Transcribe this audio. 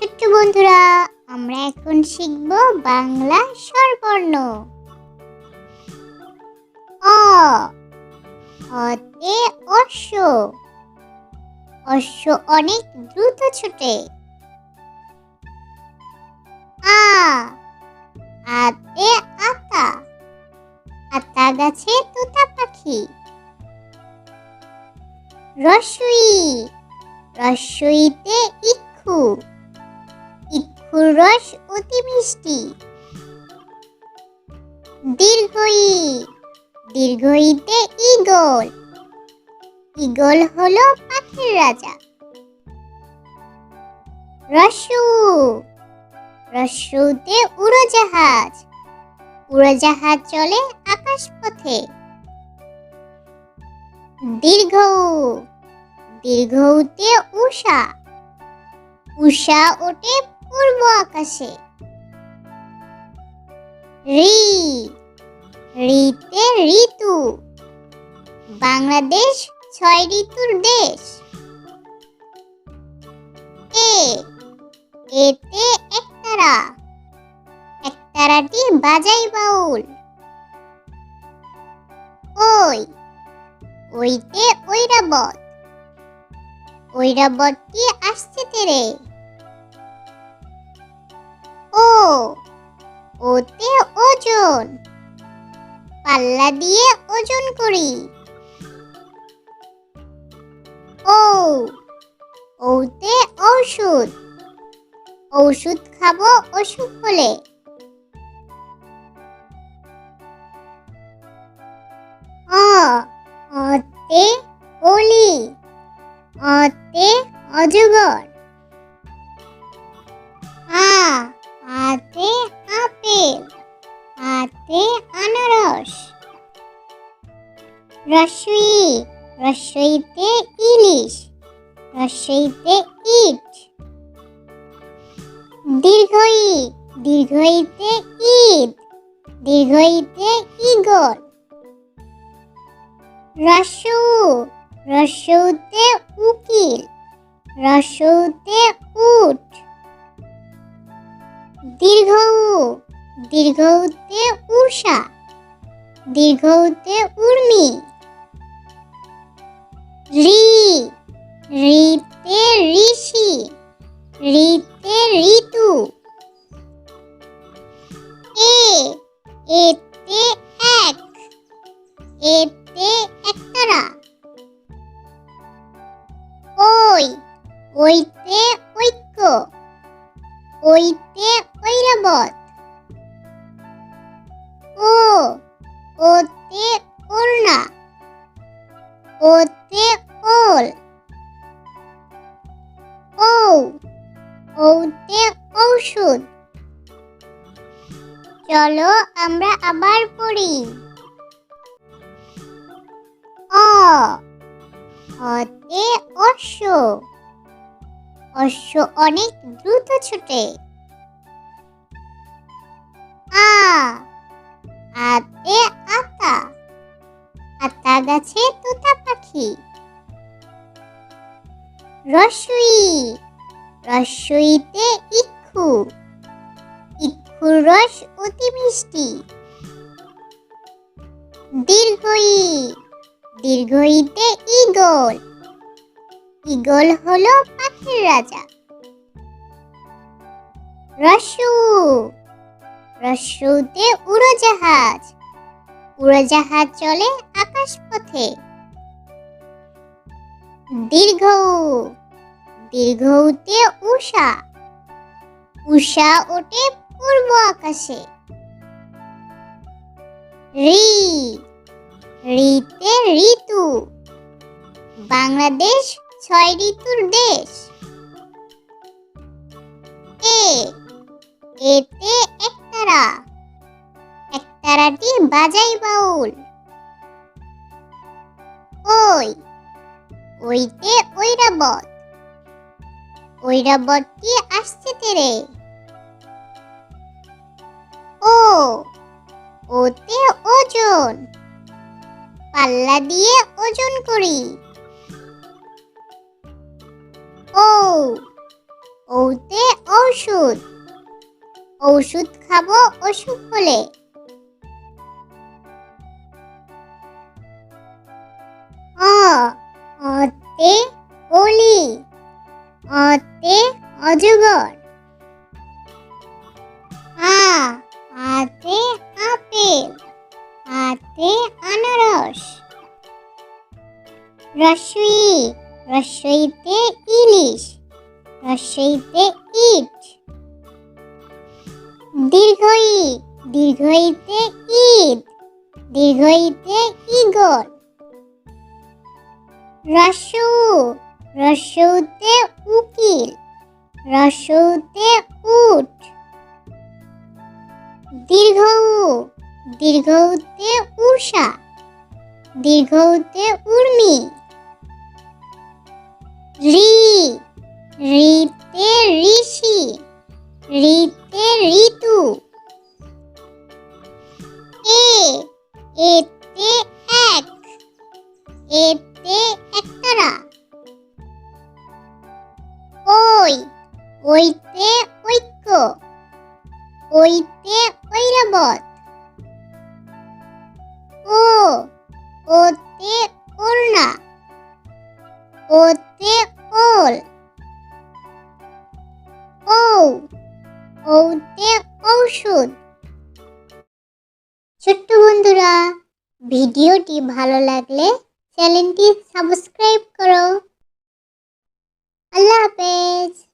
ছোট্ট বন্ধুরা, আমরা এখন শিখব বাংলা স্বরবর্ণ। অ, অতে অশ্ব। অশ্ব অনেক দ্রুত ছোটে। আ, আতে আতা। আতা গাছে তোতা পাখি। রসুই, রসইতে ইক্ষু। রস অতি মিষ্টি। দীর্ঘই, দীর্ঘইতে ঈগল। ঈগল হলো পাখির রাজা। রসু, রসুতে উড়োজাহাজ। উড়োজাহাজ চলে আকাশ পথে দীর্ঘ দীর্ঘতে উষা উষা ওঠে পূর্ব আকাশে। ঋ ঋতে ঋতু। বাংলাদেশ ছয় ঋতুর দেশ। এ এতে একতারা। একতারাটি বাজাই বাউল। ওই, ওইতে ঐরাবত। ঐরাবতটি আসছে তেরে। ও, ওতে ওজন। পাল্লা দিয়ে ওজন করি। ও, ওতে ঔষধ। ঔষধ খাব অসুখ হলে। অ অতে রসই, রসইতে ইলিশ, রসইতে ইট। দীর্ঘই, দীর্ঘইতে ঈদ দীর্ঘইতে ইগল রসু রসৌতে উকিল রসৌতে উট। দীর্ঘ দীর্ঘতে উষা দীর্ঘতে উর্মি। ঋ ঋতে ঋষি, ঋতে ঋতু। এ, এতে এক, এতে একতারা ওই, ওইতে ঐক্য, ওইতে ঐরাবত ও, ওতে ওড়না। ওতে ওল ও ওতে ঔষধ। চলো আমরা আবার পড়ি। অ, অতে অশ্ব। অশ্ব অনেক দ্রুত ছোটে। আ, আতে আতা। আতা গাছে তোতা পাখি রসুই, রসইতে ইক্ষু। ইক্ষুর রস অতি মিষ্টি। দীর্ঘই, দীর্ঘইতে ঈগল। ঈগল হলো পাখির রাজা। রসু, রসুতে উড়োজাহাজ। উড়োজাহাজ চলে আকাশ পথে দীর্ঘ দীর্ঘতে উষা উষা ওঠে পূর্ব আকাশে। ঋ ঋতে ঋতু, বাংলাদেশ ছয় ঋতুর দেশ। এ এতে একতারা, একতারাটি বাজাই বাউল। ওই ওইতে ঐরাবত ঐরাবতটি আসছে তেরে। ও, ওতে ওজন। পাল্লা দিয়ে ওজন করি। ও, ওতে ঔষধ। ঔষধ খাব অসুখ হলে। অ অতে অলি, অতে অজগর আ আতে আপেল আতে আনারস, রসই, রসইতে ইলিশ, রসইতে ইট, দীর্ঘই, দীর্ঘইতে ঈদ দীর্ঘইতে ইগল রসু, রসুতে উকিল, রসুতে উট। দীর্ঘ, দীর্ঘতে উষা দীর্ঘতে উর্মি। রি, রিতে ঋষি, রিতে ঋতু। এ, এতে এক, এতে একতারা। ওই ওইতে ঐক্য। ওইতে ঐরাবত। ও ওতে ওড়না। ওতে ওল। ও ওতে ঔষধ। ছোট্ট বন্ধুরা, ভিডিওটি ভালো লাগলে चैनल की सब्सक्राइब करो। अल्लाह हाफिज।